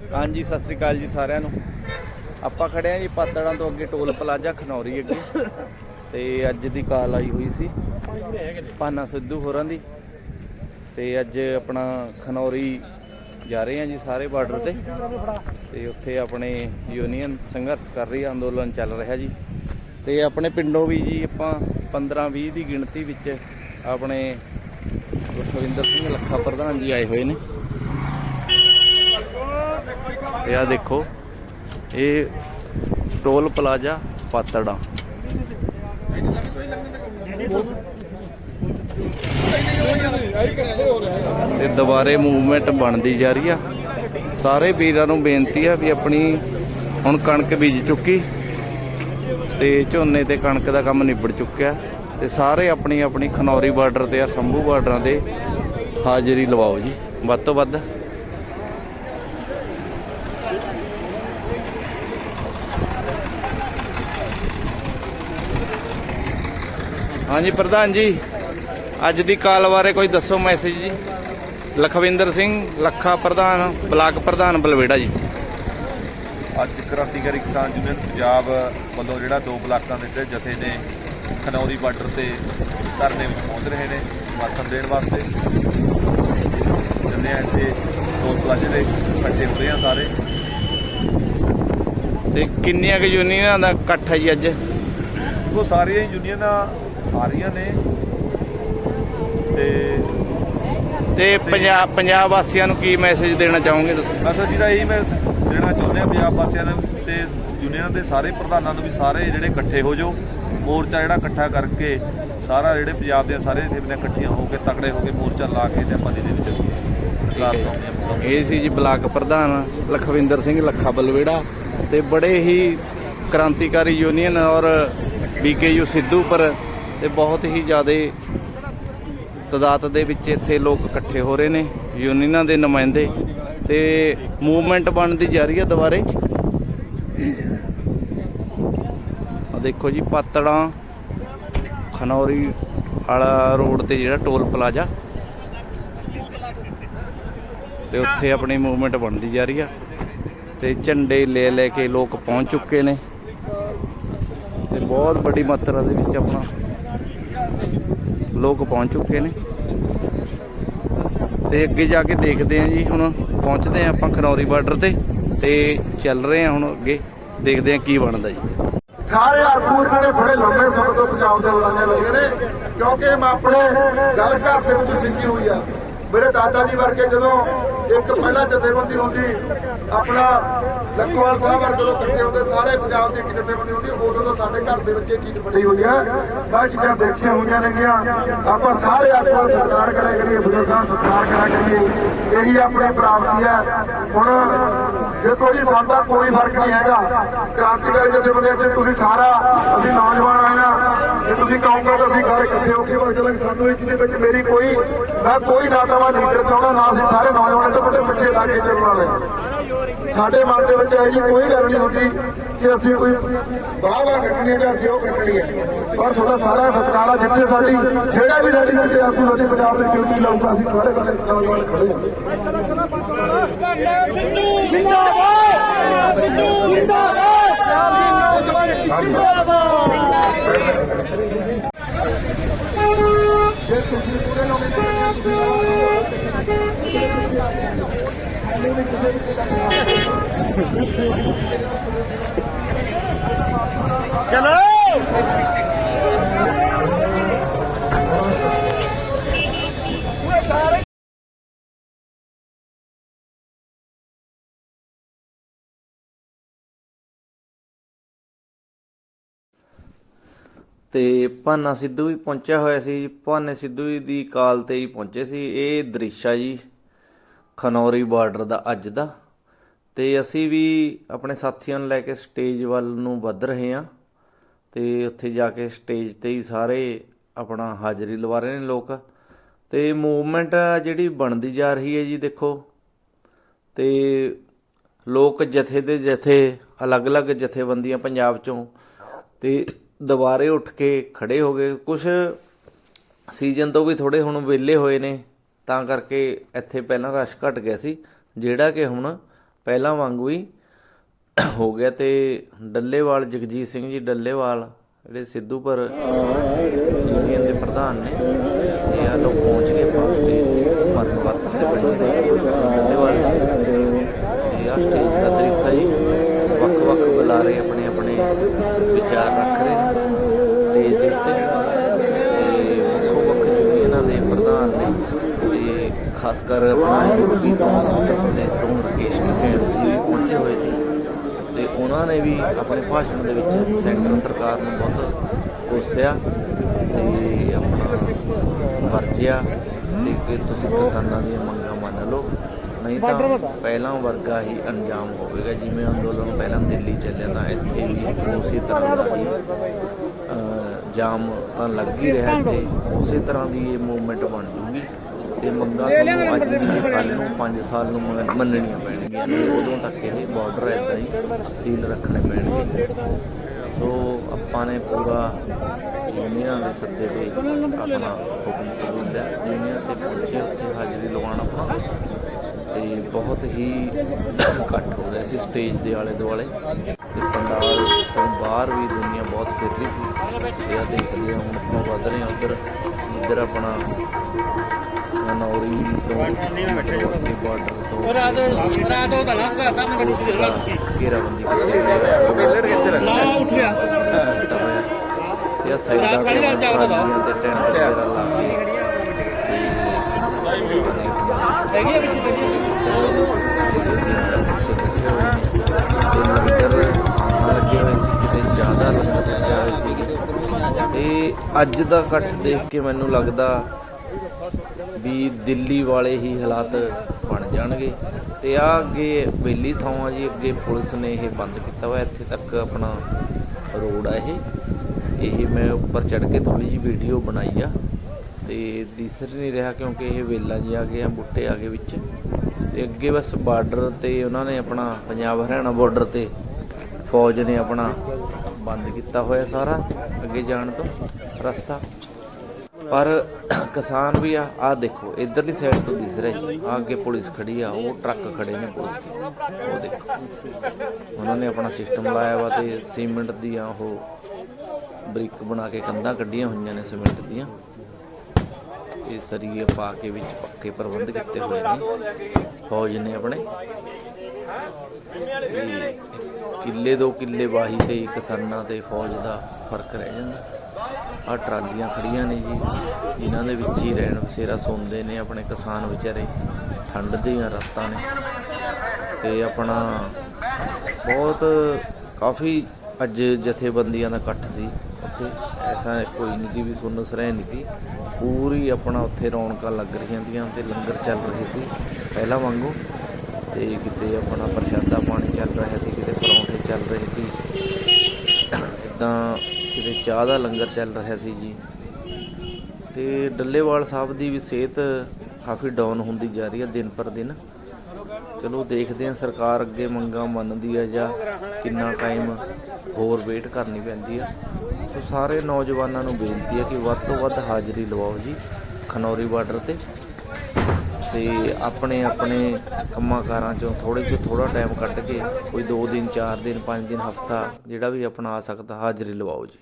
ਹਾਂਜੀ, ਸਤਿ ਸ੍ਰੀ ਅਕਾਲ ਜੀ ਸਾਰਿਆਂ ਨੂੰ। ਆਪਾਂ ਖੜੇ ਆ ਜੀ ਪਾਤੜਾਂ ਤੋਂ ਅੱਗੇ ਟੋਲ ਪਲਾਜ਼ਾ ਖਨੌਰੀ ਅੱਗੇ। ਤੇ ਅੱਜ ਦੀ ਕਾਲ ਆਈ ਹੋਈ ਸੀ ਪਾਨਾ ਸਿੱਧੂ ਹੋਰਾਂ ਦੀ। ਤੇ ਅੱਜ ਆਪਣਾ ਖਨੌਰੀ ਜਾ ਰਹੇ ਆ ਜੀ ਸਾਰੇ ਬਾਰਡਰ ਤੇ। ਤੇ ਉੱਥੇ ਆਪਣੇ ਯੂਨੀਅਨ ਸੰਘਰਸ਼ ਕਰ ਰਹੀ ਆ, ਅੰਦੋਲਨ ਚੱਲ ਰਿਹਾ ਜੀ। ਤੇ ਆਪਣੇ ਪਿੰਡੋਂ ਵੀ ਜੀ ਆਪਾਂ 15 20 ਦੀ ਗਿਣਤੀ ਵਿੱਚ ਆਪਣੇ ਲਖਵਿੰਦਰ ਸਿੰਘ ਲੱਖਾ ਪ੍ਰਧਾਨ ਜੀ ਆਏ ਹੋਏ ਨੇ। ਇਹ ਆ ਦੇਖੋ। ਇਹ ਟੋਲ ਪਲਾਜ਼ਾ ਪਾਤੜਾ। ਤੇ ਦੁਬਾਰੇ ਮੂਵਮੈਂਟ ਬਣਦੀ ਜਾ ਰਹੀ ਆ। ਸਾਰੇ ਵੀਰਾਂ ਨੂੰ ਬੇਨਤੀ ਆ ਵੀ ਆਪਣੀ ਹੁਣ ਕਣਕ ਬੀਜ ਚੁੱਕੀ। ਤੇ ਝੋਨੇ ਤੇ ਕਣਕ ਦਾ ਕੰਮ ਨਿਬੜ ਚੁੱਕਿਆ। ਤੇ ਸਾਰੇ ਆਪਣੀ ਆਪਣੀ ਖਨੌਰੀ ਬਾਰਡਰ ਤੇ ਆ, ਸੰਭੂ ਬਾਰਡਰਾਂ ਤੇ ਹਾਜ਼ਰੀ ਲਵਾਓ ਜੀ। ਵੱਧ ਤੋਂ ਵੱਧ ਹਾਂਜੀ ਪ੍ਰਧਾਨ ਜੀ ਅੱਜ ਦੀ ਕਾਲ ਬਾਰੇ ਕੋਈ ਦੱਸੋ ਮੈਸੇਜ ਜੀ। ਲਖਵਿੰਦਰ ਸਿੰਘ ਲੱਖਾ ਪ੍ਰਧਾਨ ਬਲਾਕ ਪ੍ਰਧਾਨ ਬਲਵੇੜਾ ਜੀ। ਅੱਜ ਕ੍ਰਾਂਤੀਕਾਰੀ ਕਿਸਾਨ ਯੂਨੀਅਨ ਪੰਜਾਬ ਵੱਲੋਂ ਜਿਹੜਾ ਦੋ ਬਲਾਕਾਂ ਦੇ ਜਿਹੜੇ ਜਥੇ ਨੇ ਖਨੌਰੀ ਬਾਰਡਰ ਤੇ ਧਰਨੇ ਵਿੱਚ ਪਹੁੰਚ ਰਹੇ ਨੇ ਸਮਰਥਨ ਦੇਣ ਵਾਸਤੇ। ਜੰਨੇ ਇੱਥੇ ਦੋ ਪਲਾਜੇ ਦੇ ਇਕੱਠੇ ਹੋ ਰਹੇ ਆ ਸਾਰੇ। ਤੇ ਕਿੰਨੀਆਂ ਕੁ ਯੂਨੀਅਨਾਂ ਦਾ ਇਕੱਠ ਹੈ ਜੀ ਅੱਜ? ਉਹ ਸਾਰੀਆਂ ਯੂਨੀਅਨਾਂ ਆ ਰਹੀਆਂ ਨੇ। ਤੇ ਤੇ ਪੰਜਾਬ ਪੰਜਾਬ ਵਾਸੀਆਂ ਨੂੰ ਕੀ ਮੈਸੇਜ ਦੇਣਾ ਚਾਹੋਗੇ ਤੁਸੀਂ? ਬਸ ਅਸੀਂ ਤਾਂ ਇਹੀ ਮੈਂ ਦੇਣਾ ਚਾਹੁੰਦੇ ਆ ਪੰਜਾਬ ਵਾਸੀਆਂ ਨੂੰ ਤੇ ਯੂਨੀਅਨ ਦੇ ਸਾਰੇ ਪ੍ਰਧਾਨਾਂ ਨੂੰ ਵੀ ਸਾਰੇ ਜਿਹੜੇ ਇਕੱਠੇ ਹੋ ਜਾਓ। ਮੋਰਚਾ ਜਿਹੜਾ ਇਕੱਠਾ ਕਰਕੇ ਸਾਰਾ ਜਿਹੜੇ ਪੰਜਾਬ ਦੇ ਸਾਰੇ ਜਥੇਬੰਦੀਆਂ ਇਕੱਠੀਆਂ ਹੋ ਕੇ ਤਕੜੇ ਹੋ ਕੇ ਮੋਰਚਾ ਲਾ ਕੇ ਤੇ ਆਪਾਂ ਜਿਹਦੇ ਵਿੱਚ ਇਹ ਸੀ ਜੀ ਬਲਾਕ ਪ੍ਰਧਾਨ ਲਖਵਿੰਦਰ ਸਿੰਘ ਲੱਖਾ ਬਲਵੇੜਾ ਤੇ ਬੜੇ ਹੀ ਕ੍ਰਾਂਤੀਕਾਰੀ ਯੂਨੀਅਨ ਔਰ ਬੀਕੇਯੂ ਸਿੱਧੂਪੁਰ ਤੇ ਬਹੁਤ ਹੀ ਜ਼ਿਆਦਾ ਤਦਾਦ ਦੇ ਵਿੱਚ ਇੱਥੇ ਲੋਕ ਇਕੱਠੇ ਹੋ ਰਹੇ ਨੇ, ਯੂਨੀਅਨਾਂ ਦੇ ਨੁਮਾਇੰਦੇ ਤੇ ਮੂਵਮੈਂਟ ਬਣਦੀ ਜਾ ਰਹੀ ਹੈ ਦੁਬਾਰੇ। ਆ ਦੇਖੋ ਜੀ, ਪਾਤੜਾਂ, ਖਨੌਰੀ ਵਾਲਾ ਰੋਡ ਤੇ ਜਿਹੜਾ ਟੋਲ ਪਲਾਜ਼ਾ। ਤੇ ਉੱਥੇ ਆਪਣੀ ਮੂਵਮੈਂਟ ਬਣਦੀ ਜਾ ਰਹੀ ਆ। ਤੇ ਝੰਡੇ ਲੈ ਲੈ ਕੇ ਲੋਕ ਪਹੁੰਚ ਚੁੱਕੇ ਨੇ। ਤੇ ਬਹੁਤ ਵੱਡੀ ਮਾਤਰਾ ਦੇ ਵਿੱਚ ਆਪਣਾ ਲੋਕ ਪਹੁੰਚ ਚੁੱਕੇ ਨੇ। ਤੇ ਅੱਗੇ ਜਾ ਕੇ ਦੇਖਦੇ ਆਂ ਜੀ, ਹੁਣ ਪਹੁੰਚਦੇ ਆਂ ਆਪਾਂ ਖਨੌਰੀ ਬਾਰਡਰ ਤੇ ਤੇ ਚੱਲ ਰਹੇ ਆਂ ਹੁਣ ਅੱਗੇ। ਦੇਖਦੇ ਆਂ ਕੀ ਬਣਦਾ ਜੀ। ਸਾਰੇ ਆਗੂ ਨੇ ਬੜੇ ਲੰਮੇ ਸਮੇਂ ਤੋਂ ਪੰਜਾਬ ਦੇ ਬੁਲਾਣੇ ਲੱਗੇ ਨੇ, ਕਿਉਂਕਿ ਮੈਂ ਆਪਣੇ ਗੱਲ ਘਰ ਦੇ ਵਿੱਚ ਸਿੱਖੀ ਹੋਈ ਆ। ਮੇਰੇ ਦਾਦਾ ਜੀ ਵਰਗੇ ਜਦੋਂ ਇੱਕ ਪਹਿਲਾ ਜਥੇਬੰਦੀ ਹੁੰਦੀ, ਆਪਣਾ ਲੱਖੋਵਾਲ ਸਾਹਿਬ ਵਰਗੇ ਜਦੋਂ ਇਕੱਠੇ ਹੁੰਦੇ, ਸਾਰੇ ਪੰਜਾਬ ਦੇ ਇੱਕ ਜਥੇਬੰਦੀ ਹੁੰਦੀ ਉਦੋਂ ਤੋਂ ਸਾਡੇ ਘਰ ਦੇ ਵਿੱਚ ਇਹ ਚੀਜ਼ ਬਣੀ ਹੋਈ ਆ। ਮੈਂ ਚੀਜ਼ਾਂ ਦੇਖੀਆਂ ਹੋਈਆਂ ਨੇਗੀਆਂ, ਆਪਾਂ ਸਾਰੇ ਆਪਾਂ ਸਰਕਾਰ ਕਰਿਆ ਕਰੀਏ, ਬਜ਼ੁਰਗਾਂ ਨੂੰ ਕਰਿਆ ਕਰੀਏ, ਇਹੀ ਆਪਣੀ ਪ੍ਰਾਪਤੀ ਹੈ ਹੁਣ ਦੇਖੋ ਜੀ, ਸਾਡਾ ਕੋਈ ਫ਼ਰਕ ਨਹੀਂ ਹੈਗਾ। ਕ੍ਰਾਂਤੀਕਾਰੀ ਜਥੇਬੰਦੀਆਂ ਚ ਤੁਸੀਂ ਸਾਰਾ, ਅਸੀਂ ਨੌਜਵਾਨ ਆਏ ਆ ਜੇ ਤੁਸੀਂ ਕਹੋਗੇ ਤਾਂ ਅਸੀਂ ਸਾਰੇ ਇਕੱਠੇ ਹੋ ਕੇ ਵਗ ਚੱਲਾਂਗੇ ਸਾਨੂੰ ਇਸ ਦੇ ਵਿੱਚ ਮੇਰੀ ਕੋਈ, ਮੈਂ ਕੋਈ ਨਾ ਤਾਂ ਲੀਡਰ ਚਾਹੁੰਦਾ, ਨਾ ਅਸੀਂ ਸਾਰੇ ਨੌਜਵਾਨ ਤੋਂ ਬੜੇ ਪਿੱਛੇ ਲਾ ਕੇ ਚੱਲਣ ਵਾਲੇ। ਸਾਡੇ ਮਨ ਦੇ ਵਿੱਚ ਇਹ ਜੀ ਕੋਈ ਗੱਲ ਨਹੀਂ ਹੁੰਦੀ ਕਿ ਅਸੀਂ ਕੋਈ ਬਾਹਰ ਕੱਟਣੀ ਹੈ ਜਾਂ ਅਸੀਂ ਉਹ ਕੱਟਣੀ ਹੈ। ਪਰ ਤੁਹਾਡਾ ਸਾਰਾ ਸਤਿਕਾਰ ਜਿੱਥੇ ਸਾਡੀ, ਜਿਹੜਾ ਵੀ ਸਾਡੀ ਕਿਤੇ ਆਗੂ ਸਾਡੀ ਪੰਜਾਬ ਦੇ ਡਿਊਟੀ ਲਾਊਗਾ? ਅਸੀਂ ਸਾਰੇ ਵਾਲੇ ਨੌਜਵਾਨ ਖੜੇ ਹਾਂ। ਤੇ ਭਾਨਾ ਸਿੱਧੂ ਵੀ ਪਹੁੰਚਿਆ ਹੋਇਆ ਸੀ। ਭਾਨੇ ਸਿੱਧੂ ਜੀ ਦੀ ਕਾਲ ਤੇ ਹੀ ਪਹੁੰਚੇ ਸੀ। ਇਹ ਦ੍ਰਿਸ਼ ਆ ਜੀ, ਖਨੌਰੀ ਬਾਰਡਰ ਦਾ ਅੱਜ ਦਾ ਤੇ ਅਸੀਂ ਵੀ ਆਪਣੇ ਸਾਥੀਆਂ ਨੂੰ ਲੈ ਕੇ ਸਟੇਜ ਵੱਲ ਨੂੰ ਵੱਧ ਰਹੇ ਹਾਂ ਤੇ ਉੱਥੇ ਜਾ ਕੇ ਸਟੇਜ ਤੇ ਹੀ ਸਾਰੇ ਆਪਣਾ ਹਾਜ਼ਰੀ ਲਵਾ ਰਹੇ ਨੇ ਲੋਕ। ਤੇ ਮੂਵਮੈਂਟ ਜਿਹੜੀ ਬਣਦੀ ਜਾ ਰਹੀ ਹੈ ਜੀ ਦੇਖੋ, ਤੇ ਲੋਕ ਜਥੇ ਦੇ ਜਥੇ, ਅਲੱਗ-ਅਲੱਗ ਜਥੇਬੰਦੀਆਂ ਪੰਜਾਬ ਚੋਂ ਤੇ ਦੁਬਾਰੇ ਉੱਠ ਕੇ ਖੜੇ ਹੋ ਗਏ। ਕੁਝ ਸੀਜ਼ਨ ਤੋਂ ਵੀ ਥੋੜੇ ਹੁਣ ਵਿਹਲੇ ਹੋਏ ਨੇ, ਤਾਂ ਕਰਕੇ ਇੱਥੇ ਪਹਿਲਾਂ ਰਸ਼ ਘਟ ਗਿਆ ਸੀ, ਜਿਹੜਾ ਕਿ ਹੁਣ ਪਹਿਲਾਂ ਵਾਂਗੂ ਹੀ ਹੋ ਗਿਆ ਤੇ ਡੱਲੇਵਾਲ, ਜਗਜੀਤ ਸਿੰਘ ਜੀ ਡੱਲੇਵਾਲ, ਜਿਹੜੇ ਸਿੱਧੂਪੁਰ ਯੂਨੀਅਨ ਦੇ ਪ੍ਰਧਾਨ ਨੇ ਤੇ ਆ ਲੋਕ ਪਹੁੰਚ ਗਏ ਪਾਸ ਸਟੇਜ ਮਰਨ ਵਰਤ ਤੇ ਬੈਠੇ ਨੇ ਡੱਲੇਵਾਲ ਤੇ ਆ ਸਟੇਜ ਦਾ ਦ੍ਰਿਸ਼ ਹੈ ਵੱਖ ਵੱਖ ਬੁਲਾਰੇ ਆਪਣੇ ਆਪਣੇ ਵਿਚਾਰ ਰੱਖ ਰਹੇ ਨੇ ਸਟੇਜ ਦੇ ਉੱਤੇ। ਵੱਖੋ ਵੱਖ ਯੂਨੀਅਨਾਂ ਦੇ ਪ੍ਰਧਾਨ ਨੇ, ਤੇ ਖਾਸ ਕਰ ਆਪਣਾ ਯੂਪੀ ਤੋਂ ਉੱਤਰ ਪ੍ਰਦੇਸ਼ ਤੋਂ ਰਕੇਸ਼ ਕਕੇਲ ਜੀ ਵੀ ਪਹੁੰਚੇ ਹੋਏ ਸੀ ਤੇ ਉਹਨਾਂ ਨੇ ਵੀ ਆਪਣੇ ਭਾਸ਼ਣ ਦੇ ਵਿੱਚ ਸੈਂਟਰ ਸਰਕਾਰ ਨੂੰ ਬਹੁਤ ਕੋਸਿਆ ਤੇ ਆਪਣਾ ਵਰਜਿਆ ਤੇ ਕਿ ਤੁਸੀਂ ਕਿਸਾਨਾਂ ਦੀਆਂ ਮੰਗਾਂ ਮੰਨ ਲਓ। ਨਹੀਂ ਤਾਂ ਪਹਿਲਾਂ ਵਰਗਾ ਹੀ ਅੰਜਾਮ ਹੋਵੇਗਾ, ਜਿਵੇਂ ਅੰਦੋਲਨ ਪਹਿਲਾਂ ਦਿੱਲੀ ਚੱਲਿਆ ਤਾਂ ਇੱਥੇ ਵੀ ਉਸੇ ਤਰ੍ਹਾਂ ਦਾ ਹੀ ਜਾਮ ਤਾਂ ਲੱਗ ਹੀ ਰਿਹਾ ਤੇ ਉਸੇ ਤਰ੍ਹਾਂ ਦੀ ਇਹ ਮੂਵਮੈਂਟ ਬਣ ਜੂਗੀ। ਤੇ ਮੰਗਾਂ ਤੁਹਾਨੂੰ ਅੱਜ ਨਹੀਂ ਕੱਲ ਨੂੰ 5 ਸਾਲ ਨੂੰ ਮੰਨ- ਮੰਨਣੀਆਂ ਪੈਣਗੀਆਂ ਉਦੋਂ ਤੱਕ ਇਹ ਬਾਰਡਰ ਇਦਾਂ ਹੀ ਸੀਲ ਰੱਖਣੇ ਪੈਣਗੇ। ਸੋ ਆਪਾਂ ਨੇ ਪੂਰਾ ਯੂਨੀਅਨ ਦੇ ਸੱਦੇ ਤੇ ਆਪਣਾ ਹੁਕਮ ਕਰੂਦਾ ਯੂਨੀਅਨ ਤੇ ਪਹੁੰਚੇ ਉੱਥੇ ਹਾਜ਼ਰੀ ਲਵਾਉਣ ਆਪਣਾ ਤੇ ਬਹੁਤ ਹੀ ਇਕੱਠ ਹੋ ਰਿਹਾ ਸੀ ਸਟੇਜ ਦੇ ਆਲੇ ਦੁਆਲੇ। ਤੇ ਪੰਡਾਲ ਤੋਂ ਬਾਹਰ ਵੀ ਦੁਨੀਆ ਬਹੁਤ ਫਿਰ ਰਹੀ ਸੀ। ਆ ਦੇਖਦੇ ਹਾਂ ਹੁਣ ਆਪਾਂ ਵੱਧ ਰਹੇ ਹਾਂ ਉਧਰ ਜਿੱਧਰ ਆਪਣਾ ਨੌਰੀ ਤੋਂ ਮਤਲਬ ਬਾਰਡਰ ਤੋਂ ਰਾਤ ਰਾਤ ਉਹਦਾ ਨਾ ਕਰਤਾ ਮੈਨੂੰ ਪੁਲਿਸ ਦਾ ਘੇਰਾਬੰਦੀ ਕੀਤੀ ਹੋਈ ਹੈ ਨਾ ਉੱਠਿਆ ਕੀਤਾ ਹੋਇਆ ਇਹ ਸਾਈਡਾਂ ਤੇ ਟਰਾਲੀਆਂ ਤੇ ਟੈਂਟ ਵਗੈਰਾ ਲਾ ਕੇ ਹੈਗੀ ਆ ਵਿੱਚ ਜ਼ਿਆਦਾ ਲੰਗਰ ਲੱਗੇ ਹੋਏ ਸੀਗੇ ਤੇ ਅੱਜ ਦਾ ਇਕੱਠ ਦੇਖ ਕੇ ਮੈਨੂੰ ਲੱਗਦਾ ਵੀ ਦਿੱਲੀ ਵਾਲੇ ਹੀ ਹਾਲਾਤ ਬਣ ਜਾਣਗੇ। ਤੇ ਆ ਅੱਗੇ ਬੇਲੀ ਥਾਵਾਂ ਜੀ, ਅੱਗੇ ਪੁਲਿਸ ਨੇ ਇਹ ਬੰਦ ਕੀਤਾ ਹੋਇਆ। ਇੱਥੇ ਤੱਕ ਆਪਣਾ ਰੋਡ ਆ ਇਹ। ਇਹ ਮੈਂ ਉੱਪਰ ਚੜ ਕੇ ਥੋੜੀ ਜੀ ਵੀਡੀਓ ਬਣਾਈ ਆ। ਤੇ ਦਿਸ ਨਹੀਂ ਰਿਹਾ ਕਿਉਂਕਿ ਇਹ ਵੇਲਾ ਜੀ ਆ ਗਏ ਆ, ਬੁੱਟੇ ਆ ਗਏ ਵਿੱਚ। ਤੇ ਅੱਗੇ ਬਸ ਬਾਰਡਰ ਤੇ ਉਹਨਾਂ ਨੇ ਆਪਣਾ, ਪੰਜਾਬ ਹਰਿਆਣਾ ਬਾਰਡਰ ਤੇ ਫੌਜ ਨੇ ਆਪਣਾ ਬੰਦ ਕੀਤਾ ਹੋਇਆ ਸਾਰਾ, ਅੱਗੇ ਜਾਣ ਤੋਂ ਰਸਤਾ। ਪਰ ਕਿਸਾਨ ਵੀ ਆ ਆ ਦੇਖੋ, ਇਧਰਲੀ ਸਾਈਡ ਤੋਂ ਦਿਸ ਰਿਹਾ ਜੀ। ਆਹ ਅੱਗੇ ਪੁਲਿਸ ਖੜੀ ਆ, ਉਹ ਟਰੱਕ ਖੜੇ ਨੇ ਪੁਲਿਸ ਦੇ। ਉਹ ਦੇਖੋ, ਉਹਨਾਂ ਨੇ ਆਪਣਾ ਸਿਸਟਮ ਲਾਇਆ ਵਾ ਤੇ ਸੀਮੈਂਟ ਦੀਆਂ ਉਹ ਬ੍ਰਿਕ ਬਣਾ ਕੇ ਕੰਧਾਂ ਕੱਢੀਆਂ ਹੋਈਆਂ ਨੇ ਸੀਮੈਂਟ ਦੀਆਂ। ਇਹ ਸਰੀਏ ਪਾ ਕੇ ਵਿੱਚ ਪੱਕੇ ਪ੍ਰਬੰਧ ਕੀਤੇ ਹੋਏ ਨੇ। ਫੌਜ ਨੇ ਆਪਣੇ। ਕਿੱਲੇ ਦੋ ਕਿੱਲੇ ਵਾਹੀ ਤੇ ਕਿਸਾਨਾਂ ਤੇ ਫੌਜ ਦਾ ਫ਼ਰਕ ਰਹਿ ਜਾਂਦਾ। ਆ ਟਰਾਲੀਆਂ ਖੜੀਆਂ ਨੇ ਜੀ, ਇਹਨਾਂ ਦੇ ਵਿੱਚ ਹੀ ਰਹਿਣ ਬਸੇਰਾ ਸੌਂਦੇ ਨੇ ਆਪਣੇ ਕਿਸਾਨ ਵਿਚਾਰੇ, ਠੰਡ ਦੀਆਂ ਰਾਤਾਂ ਨੇ। ਤੇ ਆਪਣਾ ਬਹੁਤ ਕਾਫੀ ਅੱਜ ਜਥੇਬੰਦੀਆਂ ਦਾ ਇਕੱਠ ਸੀ ਉੱਥੇ, ਐਸਾ ਕੋਈ ਨਹੀਂ ਸੀ ਵੀ ਸੁੰਨ ਸਰਹਿ ਨਹੀਂ ਸੀ। ਪੂਰੀ ਆਪਣਾ ਉੱਥੇ ਰੌਣਕਾਂ ਲੱਗ ਰਹੀਆਂ ਦੀਆਂ ਤੇ ਲੰਗਰ ਚੱਲ ਰਹੇ ਸੀ, ਪਹਿਲਾਂ ਵਾਂਗੂ। ਤੇ ਕਿਤੇ ਆਪਣਾ ਪ੍ਰਸ਼ਾਦਾ ਪਾਣੀ ਚੱਲ ਰਿਹਾ ਸੀ, ਕਿਤੇ ਪਰੌਂਠੇ ਚੱਲ ਰਹੇ ਸੀ। ਇਦਾਂ ਕਿਤੇ ਚਾਹ ਦਾ ਲੰਗਰ ਚੱਲ ਰਿਹਾ ਸੀ ਜੀ। ਤੇ ਡੱਲੇਵਾਲ ਸਾਹਿਬ ਦੀ ਵੀ ਸਿਹਤ ਕਾਫੀ ਡਾਊਨ ਹੁੰਦੀ ਜਾ ਰਹੀ ਹੈ ਦਿਨ ਪਰ ਦਿਨ। ਚਲੋ ਦੇਖਦੇ ਹਾਂ ਸਰਕਾਰ ਅੱਗੇ ਮੰਗਾਂ ਮੰਨਦੀ ਹੈ ਜਾਂ ਕਿੰਨਾ ਟਾਈਮ ਹੋਰ ਵੇਟ ਕਰਨੀ ਪੈਂਦੀ ਹੈ। ਸੋ ਸਾਰੇ ਨੌਜਵਾਨਾਂ ਨੂੰ ਬੇਨਤੀ ਹੈ ਕਿ ਵੱਧ ਤੋਂ ਵੱਧ ਹਾਜ਼ਰੀ ਲਵਾਓ ਜੀ ਖਨੌਰੀ ਬਾਰਡਰ ਤੇ। ਤੇ ਆਪਣੇ ਆਪਣੇ ਕੰਮਾਂ ਕਾਰਾਂ ਚੋਂ ਥੋੜੇ ਜਿਹਾ ਥੋੜਾ ਟਾਈਮ ਕੱਢ ਕੇ ਕੋਈ 2 ਦਿਨ 4 ਦਿਨ 5 ਦਿਨ, ਹਫਤਾ ਜਿਹੜਾ ਵੀ ਆਪਣਾ ਆ ਸਕਦਾ, ਹਾਜ਼ਰੀ ਲਵਾਓ ਜੀ।